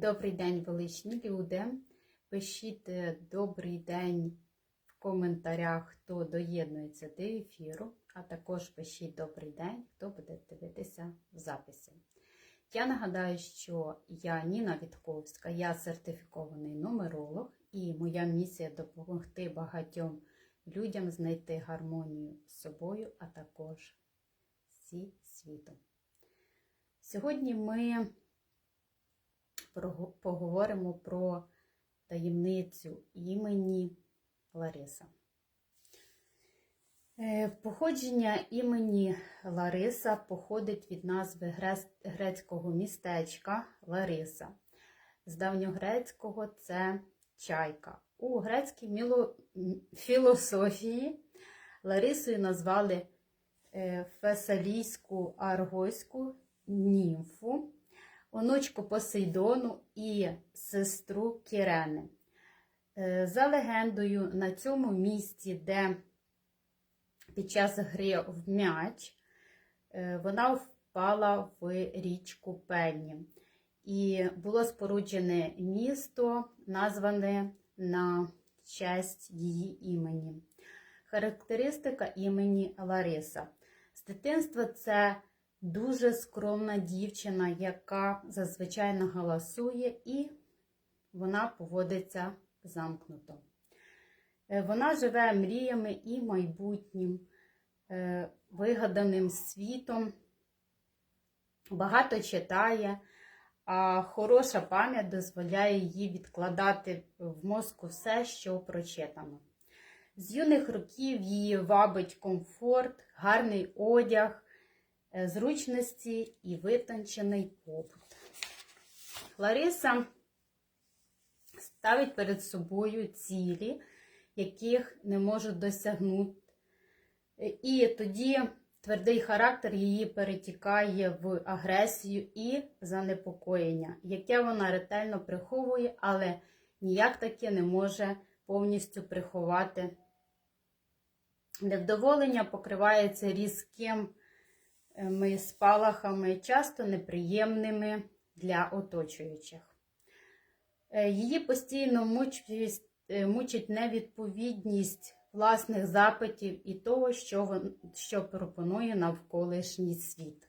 Добрий день, величні люди. Пишіть е, добрий день в коментарях, хто доєднується до ефіру, а також пишіть добрий день, хто буде дивитися в записі. Я нагадаю, що я Ніна Вітковська, я сертифікований нумеролог, і моя місія допомогти багатьом людям знайти гармонію з собою, а також зі світом. Сьогодні ми поговоримо про таємницю імені Лариса. Е, Походження імені Лариса походить від назви грецького містечка Лариса. З давньогрецького це чайка. У грецькій міло- філософії Ларисою назвали е, фесалійську аргойську німфу, онучку Посейдону і сестру Кірени. Е, За легендою, на цьому місці, де під час гри в м'яч е, вона впала в річку Пенні. І було споруджене місто, назване на честь її імені. Характеристика імені Лариса. З дитинства це дуже скромна дівчина, яка зазвичай наголосує і вона поводиться замкнуто. Е, Вона живе мріями і майбутнім, е, вигаданим світом, багато читає, а хороша пам'ять дозволяє їй відкладати в мозку все, що прочитано. З юних років її вабить комфорт, гарний одяг, зручності і витончений побут. Лариса ставить перед собою цілі, яких не можуть досягнути. І тоді твердий характер її перетікає в агресію і занепокоєння, яке вона ретельно приховує, але ніяк таки не може повністю приховати. Невдоволення покривається різкими спалахами, часто неприємними для оточуючих. Е, Її постійно мучить, е, мучить невідповідність власних запитів і того, що, що пропонує навколишній світ.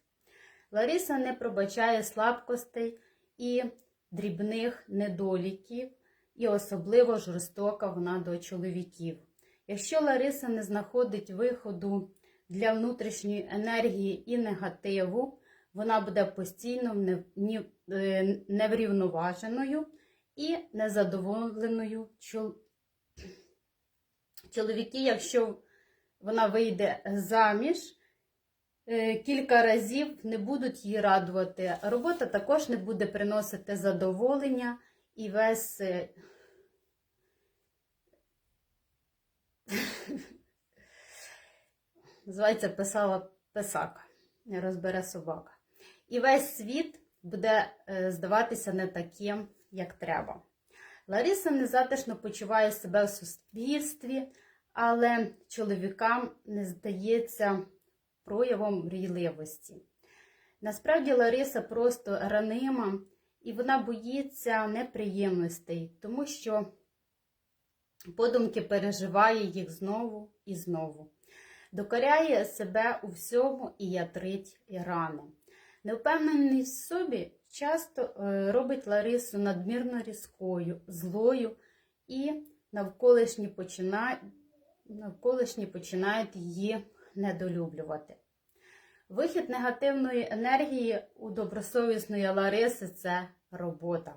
Лариса не пробачає слабкостей і дрібних недоліків, і особливо жорстока вона до чоловіків. Якщо Лариса не знаходить виходу для внутрішньої енергії і негативу, вона буде постійно е, неврівноваженою і незадоволеною чоловіки, якщо вона вийде заміж, е, кілька разів не будуть її радувати. Робота також не буде приносити задоволення і весь. е, Називається писала писака, не розбере собака. І весь світ буде е, здаватися не таким, як треба. Лариса незатишно почуває себе в суспільстві, але чоловікам не здається проявом мрійливості. Насправді Лариса просто ранима, і вона боїться неприємностей, тому що подумки переживає їх знову і знову. Докоряє себе у всьому і ятрить рани. Невпевненість в собі часто е, робить Ларису надмірно різкою, злою, і навколишні, почина... навколишні починають її недолюблювати. Вихід негативної енергії у добросовісної Лариси це робота.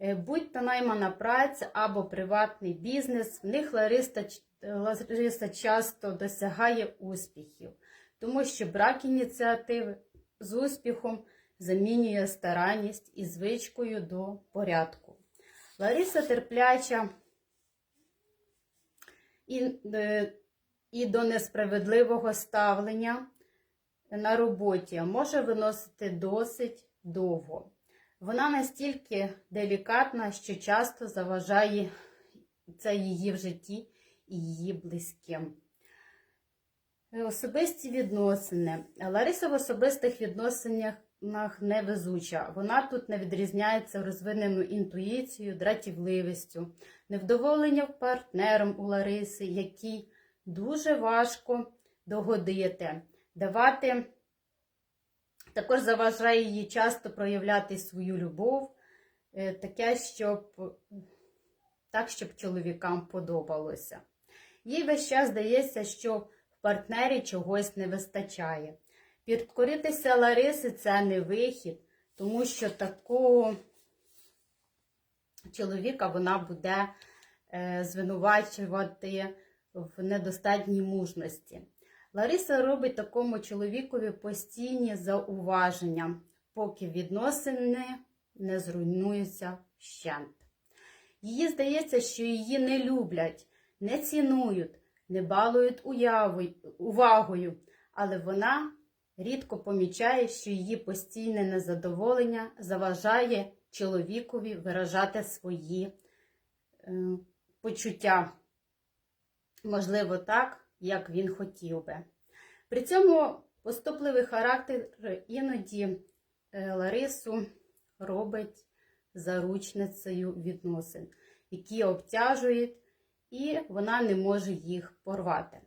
Е, Будь то наймана праця або приватний бізнес, в них Лариса, Лариса часто досягає успіхів, тому що брак ініціативи з успіхом замінює старанність і звичкою до порядку. Лариса терпляча і, е, і до несправедливого ставлення на роботі може виносити досить довго. Вона настільки делікатна, що часто заважає це її в житті і її близьким. Особисті відносини. Лариса в особистих відносинах невезуча. Вона тут не відрізняється розвиненою інтуїцією, дратівливістю, невдоволенням партнером у Лариси, який дуже важко догодити, давати. Також заважає її часто проявляти свою любов, е, таке, щоб так, щоб чоловікам подобалося. Їй весь час здається, що в партнері чогось не вистачає. Підкоритися Лариси це не вихід, тому що такого чоловіка вона буде е, звинувачувати в недостатній мужності. Лариса робить такому чоловікові постійні зауваження, поки відносини не зруйнуються вщент. Їй здається, що її не люблять, не цінують, не балують уяви- увагою, але вона рідко помічає, що її постійне незадоволення заважає чоловікові виражати свої е, почуття, можливо, так, як він хотів би. При цьому поступливий характер іноді е, Ларису робить заручницею відносин, які обтяжують, і вона не може їх порвати.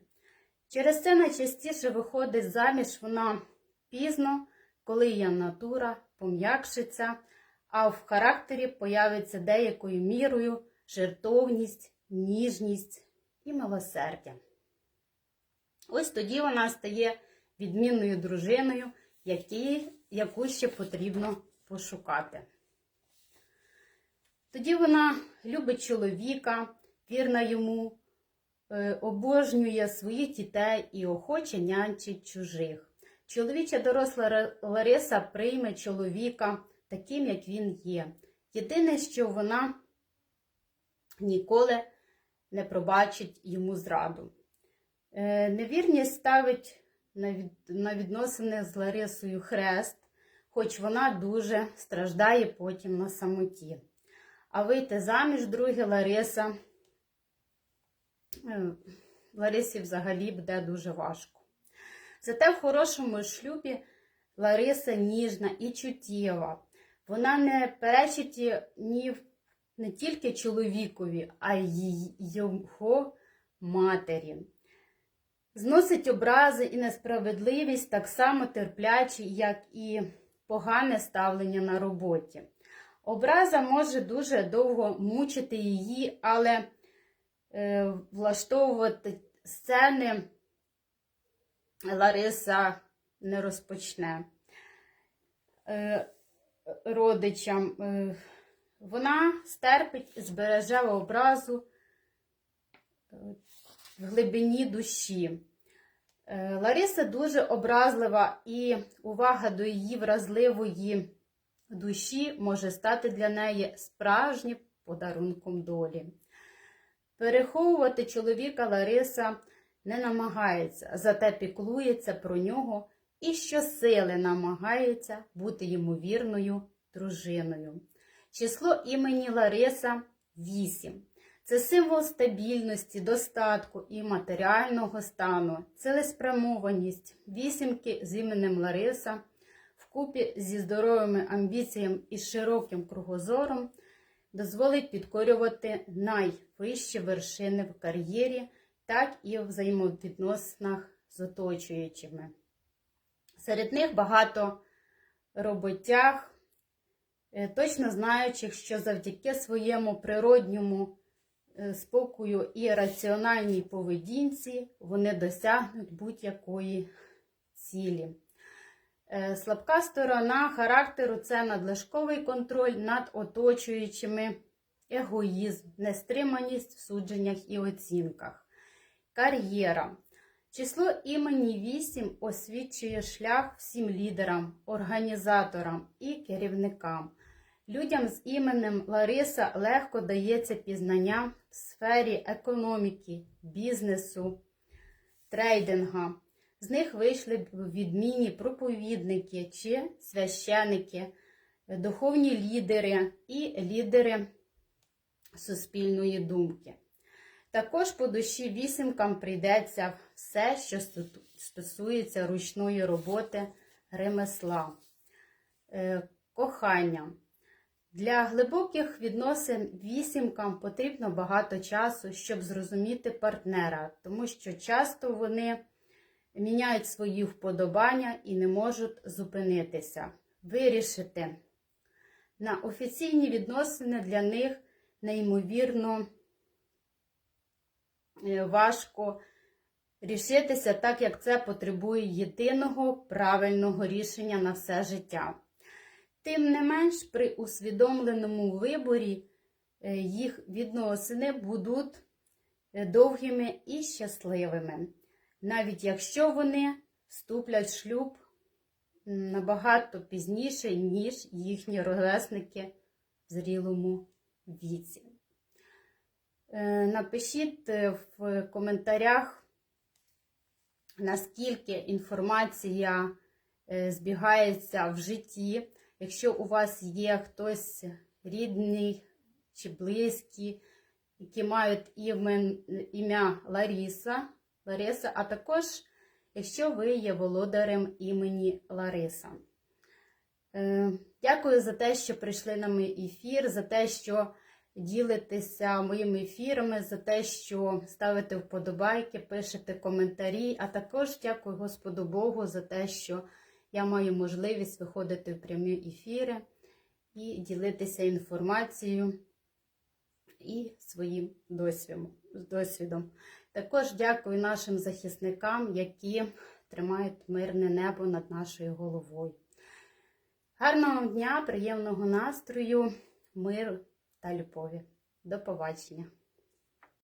Через це найчастіше виходить заміж вона пізно, коли її натура пом'якшиться, а в характері появиться деякою мірою жертовність, ніжність і милосердя. Ось тоді вона стає відмінною дружиною, які, яку ще потрібно пошукати. Тоді вона любить чоловіка, вірна йому, е, обожнює своїх дітей і охоче нянчить чужих. Чоловіча доросла Лариса прийме чоловіка таким, як він є. Єдине, що вона ніколи не пробачить йому зраду. Е, Невірність ставить на відносини з Ларисою хрест, хоч вона дуже страждає потім на самоті. А вийти заміж друге Лариса Ларисі взагалі буде дуже важко. Зате в хорошому шлюбі Лариса ніжна і чуттєва. Вона не перечить ні не тільки чоловікові, а й його матері. Зносить образи і несправедливість так само терпляче, як і погане ставлення на роботі. Образа може дуже довго мучити її, але е, влаштовувати сцени Лариса не розпочне е, родичам. Е, вона стерпить, і збереже образу е, в глибині душі. Е, Лариса дуже образлива і увага до її вразливої душі може стати для неї справжнім подарунком долі. Переховувати чоловіка Лариса не намагається, зате піклується про нього і щосили намагається бути йому вірною дружиною. Число імені Лариса 8. Це символ стабільності, достатку і матеріального стану, цілеспрямованість вісімки з іменем Лариса вкупі зі здоровими амбіціями і широким кругозором дозволить підкорювати найвищі вершини в кар'єрі, так і в взаємовідносинах з оточуючими. Серед них багато роботяг, е, точно знаючих, що завдяки своєму природньому е, спокою і раціональній поведінці вони досягнуть будь-якої цілі. Е, Слабка сторона характеру це надлишковий контроль над оточуючими, егоїзм, нестриманість в судженнях і оцінках. Кар'єра. Число імені 8 освічує шлях всім лідерам, організаторам і керівникам. Людям з іменем Лариса легко дається пізнання в сфері економіки, бізнесу, трейдинга. З них вийшли відмінні проповідники чи священики, духовні лідери і лідери суспільної думки. Також по душі вісімкам прийдеться все, що стосується ручної роботи ремесла. Е, Кохання. Для глибоких відносин вісімкам потрібно багато часу, щоб зрозуміти партнера, тому що часто вони міняють свої вподобання і не можуть зупинитися. Вирішити на офіційні відносини для них неймовірно е, важко рішитися, так як це потребує єдиного правильного рішення на все життя. Тим не менш, при усвідомленому виборі е, їх відносини будуть е, довгими і щасливими, навіть якщо вони вступлять в шлюб набагато пізніше, ніж їхні ровесники в зрілому віці. Е, Напишіть е, в коментарях, наскільки інформація е, збігається в житті. Якщо у вас є хтось рідний чи близький, які мають ім'я Ларіса, Лариса, а також якщо ви є володарем імені Лариса. Е, Дякую за те, що прийшли на мій ефір, за те, що ділитеся моїми ефірами, за те, що ставите вподобайки, пишете коментарі, а також дякую Господу Богу за те, що я маю можливість виходити в прямі ефіри і ділитися інформацією і своїм досвідом. Також дякую нашим захисникам, які тримають мирне небо над нашою головою. Гарного дня, приємного настрою, миру та любові. До побачення!